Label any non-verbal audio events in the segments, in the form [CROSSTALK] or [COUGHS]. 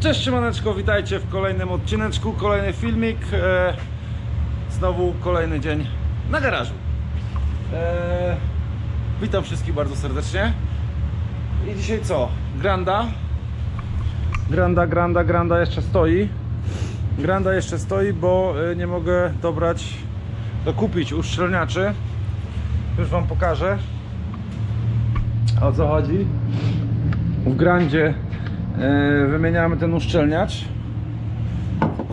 Cześć siemaneczko, witajcie w kolejnym odcineczku, kolejny filmik e, Znowu kolejny dzień na garażu. E, Witam wszystkich bardzo serdecznie. I dzisiaj co? Granda? Granda, granda, granda jeszcze stoi. Granda jeszcze stoi, bo e, nie mogę dobrać Dokupić uszczelniaczy. Już wam pokażę O co chodzi. W Grandzie wymieniamy ten uszczelniacz,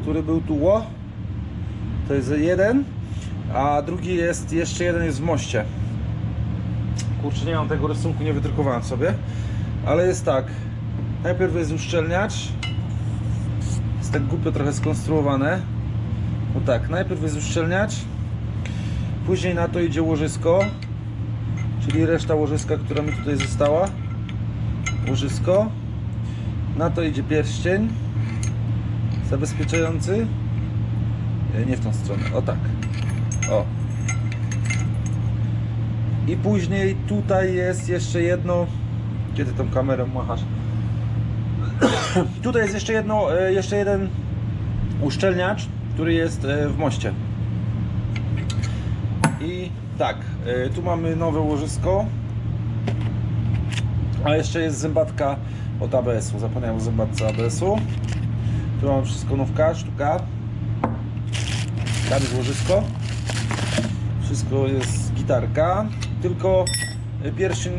który był tu. O, to jest jeden, a drugi jest, jeszcze jeden jest w moście. Kurczę, nie mam tego rysunku, nie wydrukowałem sobie, ale jest tak. Najpierw jest uszczelniacz. Jest tak głupio trochę skonstruowane. No tak, najpierw jest uszczelniacz, później na to idzie łożysko, czyli reszta łożyska, która mi tutaj została łożysko. Na to idzie pierścień zabezpieczający. E, Nie w tą stronę, o tak. O. I później tutaj jest jeszcze jedno. Ty tą kamerą machasz? [COUGHS] tutaj jest jeszcze jedno, e, jeszcze jeden uszczelniacz, który jest e, w moście. I tak, tu mamy nowe łożysko. A jeszcze jest zębatka od ABS-u. Zapomniałem o ABS-u. Tu mamy wszystko nówka, sztuka. Tam jest łożysko. Wszystko jest gitarka. Tylko pierwszy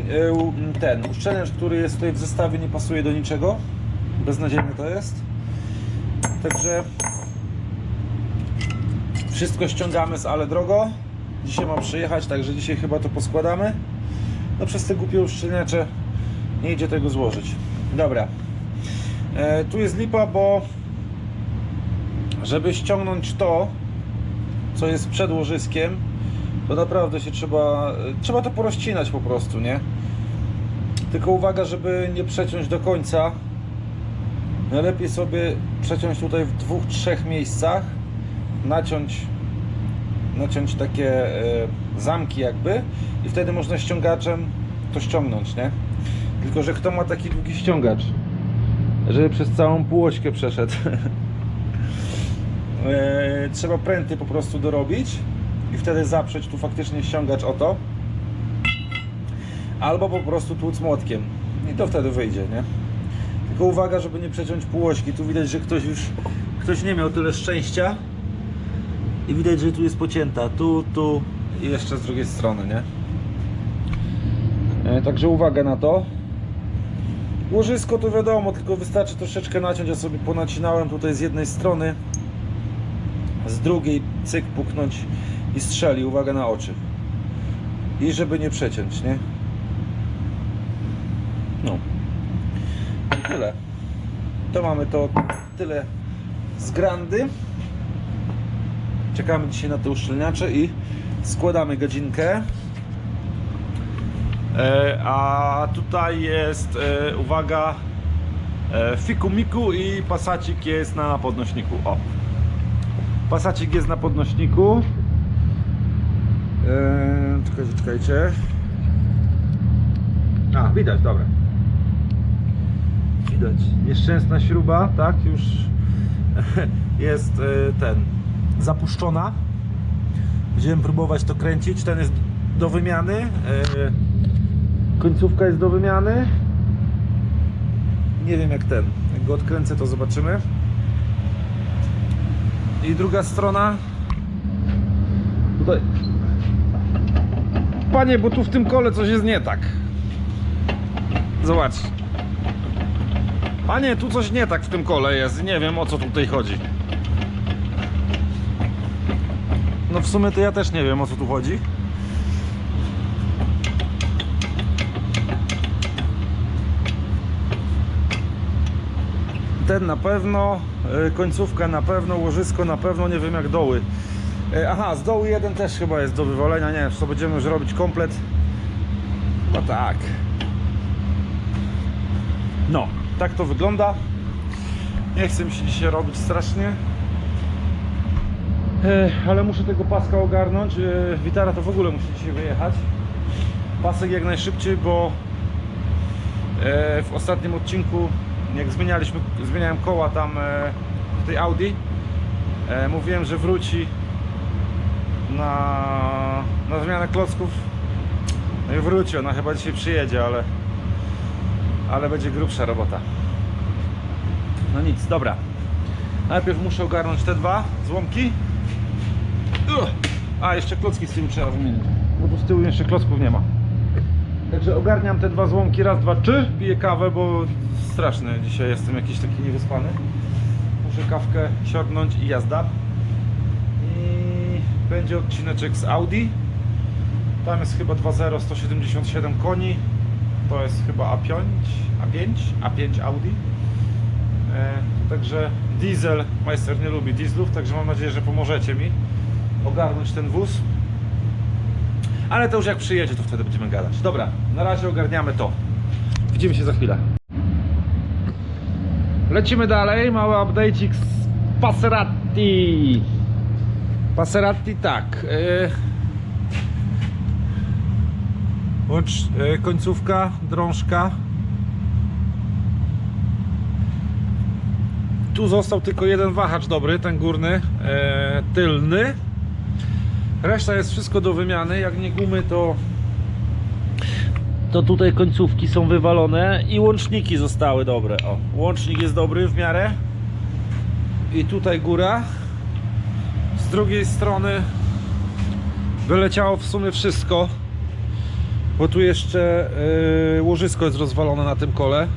ten uszczelniacz, który jest tutaj w zestawie nie pasuje do niczego. Beznadziejny to jest. Także wszystko ściągamy z ale drogo. Dzisiaj mam przyjechać, także dzisiaj chyba to poskładamy. No przez te głupie uszczelniacze nie idzie tego złożyć. Dobra. E, tu jest lipa, bo żeby ściągnąć to, co jest przed łożyskiem, to naprawdę się trzeba, trzeba to porozcinać po prostu, nie? Tylko uwaga, żeby nie przeciąć do końca. Najlepiej sobie przeciąć tutaj w dwóch, trzech miejscach, naciąć, naciąć takie e, zamki jakby i wtedy można ściągaczem to ściągnąć, nie? Tylko, że kto ma taki długi ściągacz, żeby przez całą półośkę przeszedł. [LAUGHS] e, trzeba pręty po prostu dorobić i wtedy zaprzeć tu faktycznie ściągacz o to. Albo po prostu tłuc młotkiem i to wtedy wyjdzie, nie? Tylko uwaga, żeby nie przeciąć półośki. Tu widać, że ktoś już ktoś nie miał tyle szczęścia i widać, że tu jest pocięta. Tu, tu i jeszcze z drugiej strony, nie? E, Także uwaga na to. Łożysko to wiadomo, tylko wystarczy troszeczkę naciąć. Ja sobie ponacinałem tutaj z jednej strony, z drugiej cyk puknąć i strzeli. Uwaga na oczy. I żeby nie przeciąć, nie? No. I tyle. To mamy to tyle z grandy. Czekamy dzisiaj na te uszczelniacze i składamy godzinkę. E, a tutaj jest, e, uwaga, e, fiku miku i pasacik jest na podnośniku. O, pasacik jest na podnośniku. E, czekajcie, czekajcie. A, widać, dobra. Widać. Nieszczęsna śruba, tak, już [LAUGHS] jest ten, zapuszczona. Będziemy próbować to kręcić. Ten jest do wymiany. E, Końcówka jest do wymiany. Nie wiem jak ten. Jak go odkręcę, to zobaczymy. I druga strona. Tutaj. Panie, bo tu w tym kole coś jest nie tak. Zobacz. Panie, tu coś nie tak w tym kole jest. Nie wiem o co tutaj chodzi. No w sumie to ja też nie wiem o co tu chodzi. Ten na pewno, e, końcówka na pewno, łożysko na pewno, nie wiem jak doły. E, Aha, z dołu jeden też chyba jest do wywalenia, nie wiem, co będziemy już robić komplet. No tak. No, tak to wygląda. Nie chcę mi się dzisiaj robić strasznie. E, Ale muszę tego paska ogarnąć. Witara to w ogóle musi dzisiaj wyjechać. Pasek jak najszybciej, bo w ostatnim odcinku jak zmienialiśmy, zmieniałem koła tam e, w tej Audi, e, mówiłem, że wróci na, na zmianę klocków. No i wróci, ona chyba dzisiaj przyjedzie, ale, ale będzie grubsza robota. No nic, dobra. Najpierw muszę ogarnąć te dwa złomki. Uch. A, jeszcze klocki z tyłu trzeba wymienić, bo tu z tyłu jeszcze klocków nie ma. Także ogarniam te dwa złomki, raz, dwa, trzy. Piję kawę, bo straszny dzisiaj jestem jakiś taki niewyspany. Muszę kawkę siornąć i jazda. I będzie odcineczek z Audi. Tam jest chyba 2.0, 177 koni. To jest chyba A5, A5, A5 Audi. E, także diesel, majster nie lubi dieslów, także mam nadzieję, że pomożecie mi ogarnąć ten wóz. Ale to już jak przyjedzie, to wtedy będziemy gadać. Dobra, na razie ogarniamy to. Widzimy się za chwilę. Lecimy dalej, mały update'ik z Passerati. Passerati tak. Yy... Końcówka, drążka. Tu został tylko jeden wahacz dobry, ten górny, yy, tylny. Reszta jest wszystko do wymiany. Jak nie gumy, to to tutaj końcówki są wywalone i łączniki zostały dobre. O, łącznik jest dobry w miarę. I tutaj góra. Z drugiej strony wyleciało w sumie wszystko. Bo tu jeszcze yy, łożysko jest rozwalone na tym kole.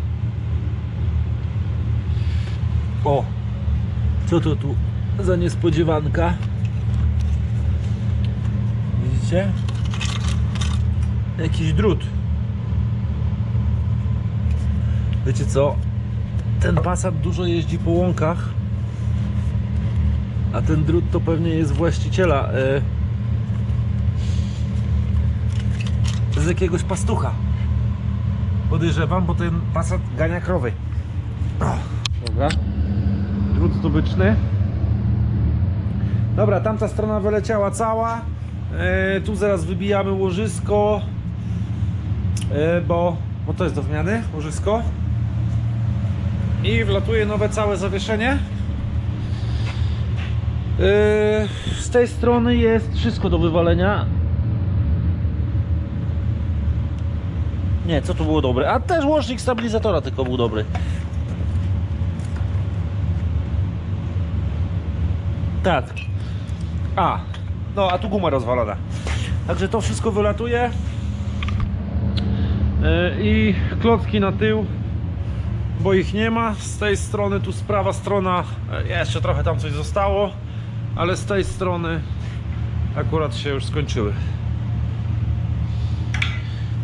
O! Co to tu za niespodziewanka? Widzicie? Jakiś drut. Wiecie co? Ten Passat dużo jeździ po łąkach. A ten drut to pewnie jest właściciela. e, z jakiegoś pastucha. Podejrzewam, bo ten Passat gania krowy. Dobra. Drut zdobyczny. Dobra, tamta strona wyleciała cała. E, tu zaraz wybijamy łożysko. E, bo, bo to jest do wymiany, łożysko. I wlatuje nowe całe zawieszenie. E, z tej strony jest wszystko do wywalenia. Nie, co tu było dobre? A też łącznik stabilizatora tylko był dobry. Tak. A, no a tu guma rozwalona. Także to wszystko wylatuje. Yy, I klocki na tył, bo ich nie ma. Z tej strony, tu z prawa strona, e, jeszcze trochę tam coś zostało, ale z tej strony akurat się już skończyły.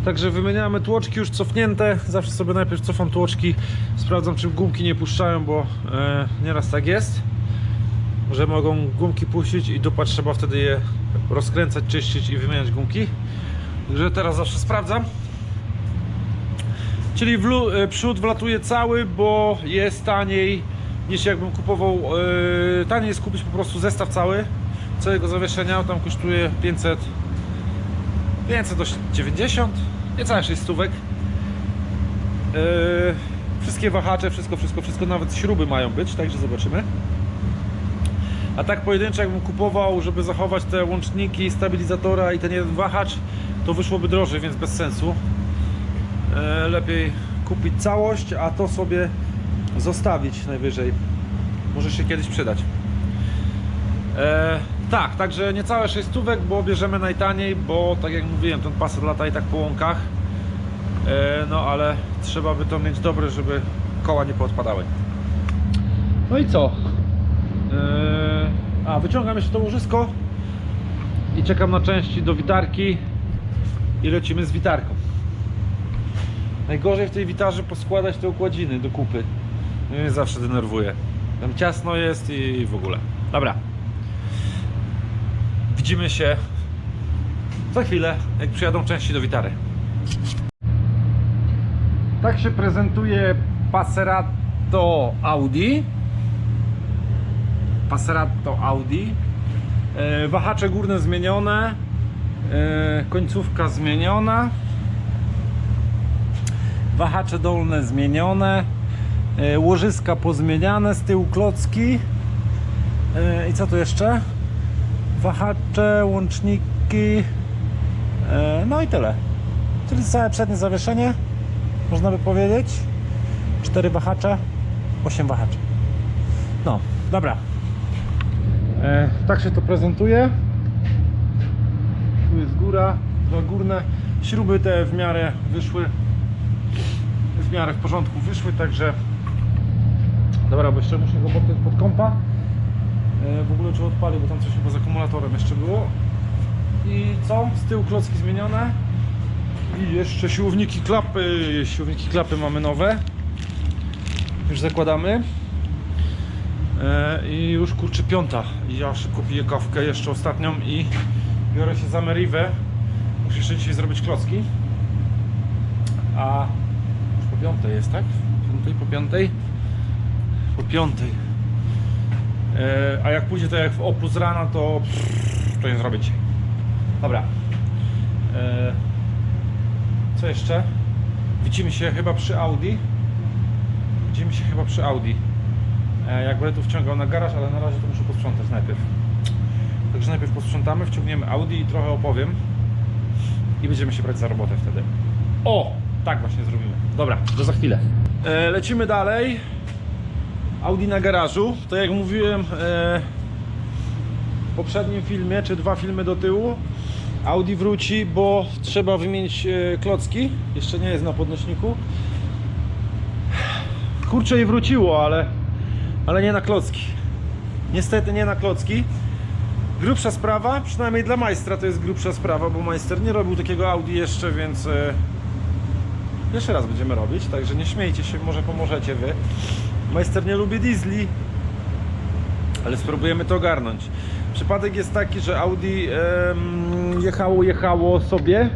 Także wymieniamy tłoczki już cofnięte. Zawsze sobie najpierw cofam tłoczki, sprawdzam czy gumki nie puszczają, bo e, nieraz tak jest że mogą gumki puścić i dupa trzeba wtedy je rozkręcać, czyścić i wymieniać gumki. Także teraz zawsze sprawdzam. Czyli wlu, e, przód wlatuje cały, bo jest taniej niż jakbym kupował. Yy, taniej jest kupić po prostu zestaw cały całego zawieszenia. Tam kosztuje 500 590 niecałe 6 stówek. Yy, wszystkie wahacze, wszystko, wszystko, wszystko, nawet śruby mają być, także zobaczymy. A tak pojedynczo jakbym kupował, żeby zachować te łączniki, stabilizatora i ten jeden wahacz, to wyszłoby drożej, więc bez sensu. E, lepiej kupić całość, a to sobie zostawić najwyżej. Może się kiedyś przydać. E, tak, także niecałe 6 stówek, bo bierzemy najtaniej, bo tak jak mówiłem, ten Passat lata i tak po łąkach. E, no ale trzeba by to mieć dobre, żeby koła nie poodpadały. No i co? Eee, a, wyciągam jeszcze to łożysko i czekam na części do witarki i lecimy z witarką. Najgorzej w tej witarze poskładać te układziny do kupy. Mnie zawsze denerwuje. Tam ciasno jest i w ogóle. Dobra. Widzimy się za chwilę, jak przyjadą części do witary. Tak się prezentuje Passerato Audi. Passerato Audi. E, wahacze górne zmienione. E, końcówka zmieniona. Wahacze dolne zmienione. E, Łożyska pozmieniane, z tyłu klocki. E, I co tu jeszcze? Wahacze, łączniki. E, No i tyle. Czyli całe przednie zawieszenie, można by powiedzieć. Cztery wahacze, osiem wahaczy. No, dobra. Tak się to prezentuje. Tu jest góra, dwa górne. Śruby te w miarę wyszły. W miarę w porządku wyszły, także. Dobra, bo jeszcze muszę go podpiąć pod kompa. E, w ogóle czy odpalił, bo tam coś chyba z akumulatorem jeszcze było. I co? Z tyłu klocki zmienione. I jeszcze siłowniki klapy. Siłowniki klapy mamy nowe. Już zakładamy. E, I już kurczę piąta. Ja szybko piję kawkę jeszcze ostatnią i biorę się za Meriwę. Muszę jeszcze dzisiaj zrobić klocki. A piątej jest, tak? Piątej, po piątej? Po piątej. E, A jak pójdzie to jak w opus rana, to to je zrobię. Dobra. E, Co jeszcze? Widzimy się chyba przy Audi. Widzimy się chyba przy Audi. E, Jak będę tu wciągał na garaż, ale na razie to muszę posprzątać najpierw. Także najpierw posprzątamy, wciągniemy Audi i trochę opowiem. I będziemy się brać za robotę wtedy. O! Tak właśnie zrobimy. Dobra, to za chwilę. E, lecimy dalej. Audi na garażu. To jak mówiłem e, w poprzednim filmie, czy dwa filmy do tyłu, Audi wróci, bo trzeba wymienić e, klocki. Jeszcze nie jest na podnośniku. Kurczę i wróciło, ale, ale nie na klocki. Niestety nie na klocki. Grubsza sprawa, przynajmniej dla majstra to jest grubsza sprawa, bo majster nie robił takiego Audi jeszcze, więc e, jeszcze raz będziemy robić, także nie śmiejcie się, może pomożecie wy. Majster nie lubi diesli, ale spróbujemy to ogarnąć. Przypadek jest taki, że Audi jechało, jechało sobie,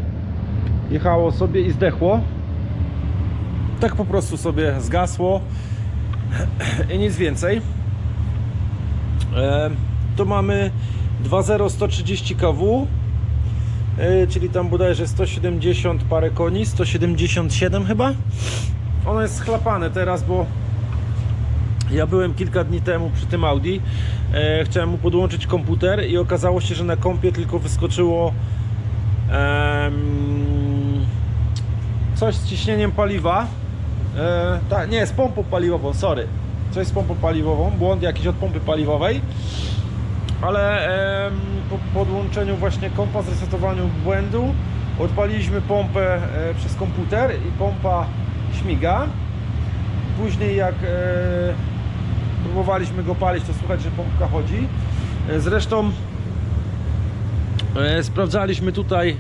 jechało sobie i zdechło. Tak po prostu sobie zgasło i nic więcej. Em, tu mamy 2.0 130 kW, e, czyli tam bodajże 170 parę koni, 177 chyba. Ono jest schlapane teraz, bo ja byłem kilka dni temu przy tym Audi. E, chciałem mu podłączyć komputer i okazało się, że na kompie tylko wyskoczyło coś z ciśnieniem paliwa. E, ta, nie, z pompą paliwową, sorry. Coś z pompą paliwową, błąd jakiś od pompy paliwowej. Ale em, po podłączeniu właśnie kompa, zresetowaniu błędu, odpaliliśmy pompę e, przez komputer i pompa śmiga. Później jak e, próbowaliśmy go palić, to słychać, że pompka chodzi. E, Zresztą e, sprawdzaliśmy tutaj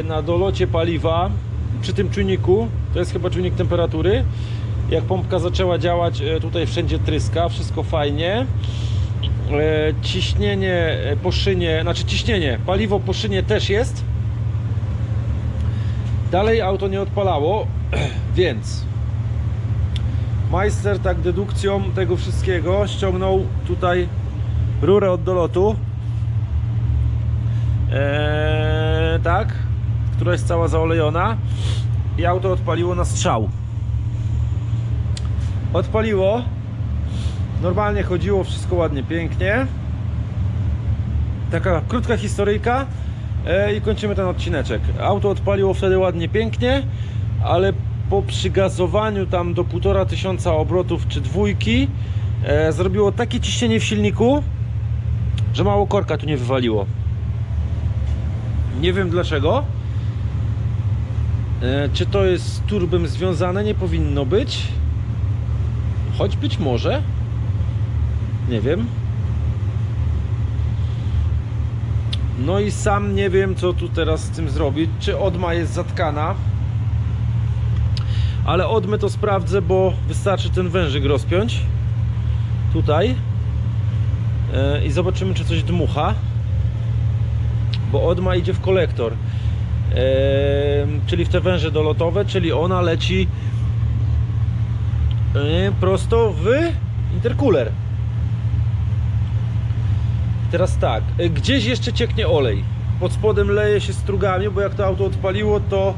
e, na dolocie paliwa przy tym czujniku, to jest chyba czujnik temperatury. Jak pompka zaczęła działać, e, tutaj wszędzie tryska, wszystko fajnie. E, Ciśnienie e, po szynie, znaczy ciśnienie, paliwo po szynie też jest. Dalej auto nie odpalało, [CLEARS THROAT] więc Majster tak dedukcją tego wszystkiego ściągnął tutaj rurę od dolotu. Eee, tak, która jest cała zaolejona i auto odpaliło na strzał. Odpaliło. Normalnie chodziło wszystko ładnie, pięknie. Taka krótka historyjka e, i kończymy ten odcineczek. Auto odpaliło wtedy ładnie, pięknie, ale po przygazowaniu tam do 1,5 tysiąca obrotów czy dwójki e, zrobiło takie ciśnienie w silniku, że mało korka tu nie wywaliło. Nie wiem dlaczego. E, czy to jest z turbem związane? Nie powinno być. Choć być może. Nie wiem. No i sam nie wiem, co tu teraz z tym zrobić. Czy odma jest zatkana? Ale odmę to sprawdzę, bo wystarczy ten wężyk rozpiąć. Tutaj. E, I zobaczymy, czy coś dmucha. Bo odma idzie w kolektor. E, czyli w te węże dolotowe, czyli ona leci e, prosto w intercooler. Teraz tak, e, gdzieś jeszcze cieknie olej. Pod spodem leje się strugami, bo jak to auto odpaliło, to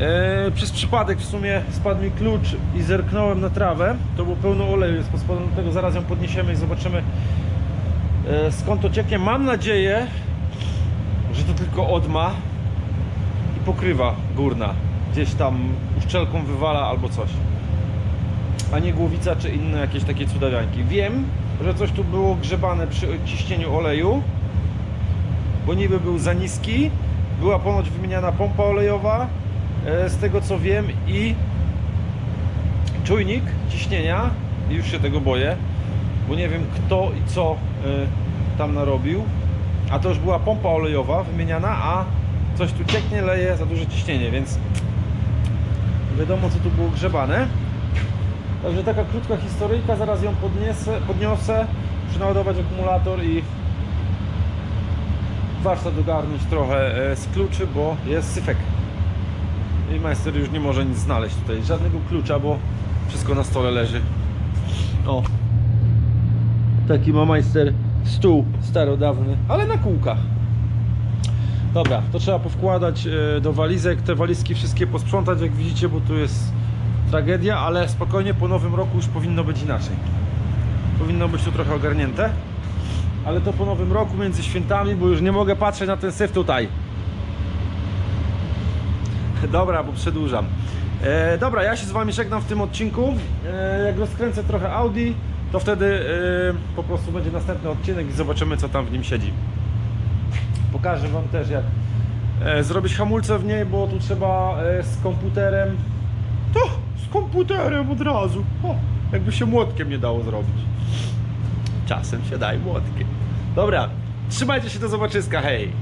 E, przez przypadek w sumie spadł mi klucz i zerknąłem na trawę. To było pełno oleju, jest pod spodem tego zaraz ją podniesiemy i zobaczymy e, skąd to cieknie. Mam nadzieję, że to tylko odma i pokrywa górna. Gdzieś tam uszczelką wywala albo coś. A nie głowica czy inne jakieś takie cudawianki. Wiem, że coś tu było grzebane przy ciśnieniu oleju, bo niby był za niski. Była ponoć wymieniana pompa olejowa, e, z tego co wiem, i czujnik ciśnienia. I już się tego boję, bo nie wiem kto i co e, tam narobił. A to już była pompa olejowa wymieniana, a coś tu cieknie, leje za duże ciśnienie, więc wiadomo co tu było grzebane. Także taka krótka historyjka, zaraz ją podniosę, podniosę przynaładować akumulator i warsztat ogarnąć trochę e, z kluczy, bo jest syfek. I majster już nie może nic znaleźć tutaj, żadnego klucza, bo wszystko na stole leży. O, taki ma majster stół starodawny, ale na kółkach. Dobra, to trzeba powkładać e, do walizek, te walizki wszystkie posprzątać, jak widzicie, bo tu jest tragedia, ale spokojnie po nowym roku już powinno być inaczej. Powinno być to trochę ogarnięte, ale to po nowym roku między świętami, bo już nie mogę patrzeć na ten syf tutaj. [LAUGHS] Dobra, bo przedłużam. E, dobra, ja się z Wami żegnam w tym odcinku. E, jak rozkręcę trochę Audi, to wtedy e, po prostu będzie następny odcinek i zobaczymy, co tam w nim siedzi. Pokażę Wam też, jak e, zrobić hamulce w niej, bo tu trzeba e, z komputerem. Z komputerem od razu. O, jakby się młotkiem nie dało zrobić. Czasem się daj młotkiem. Dobra, trzymajcie się do zobaczyska, hej!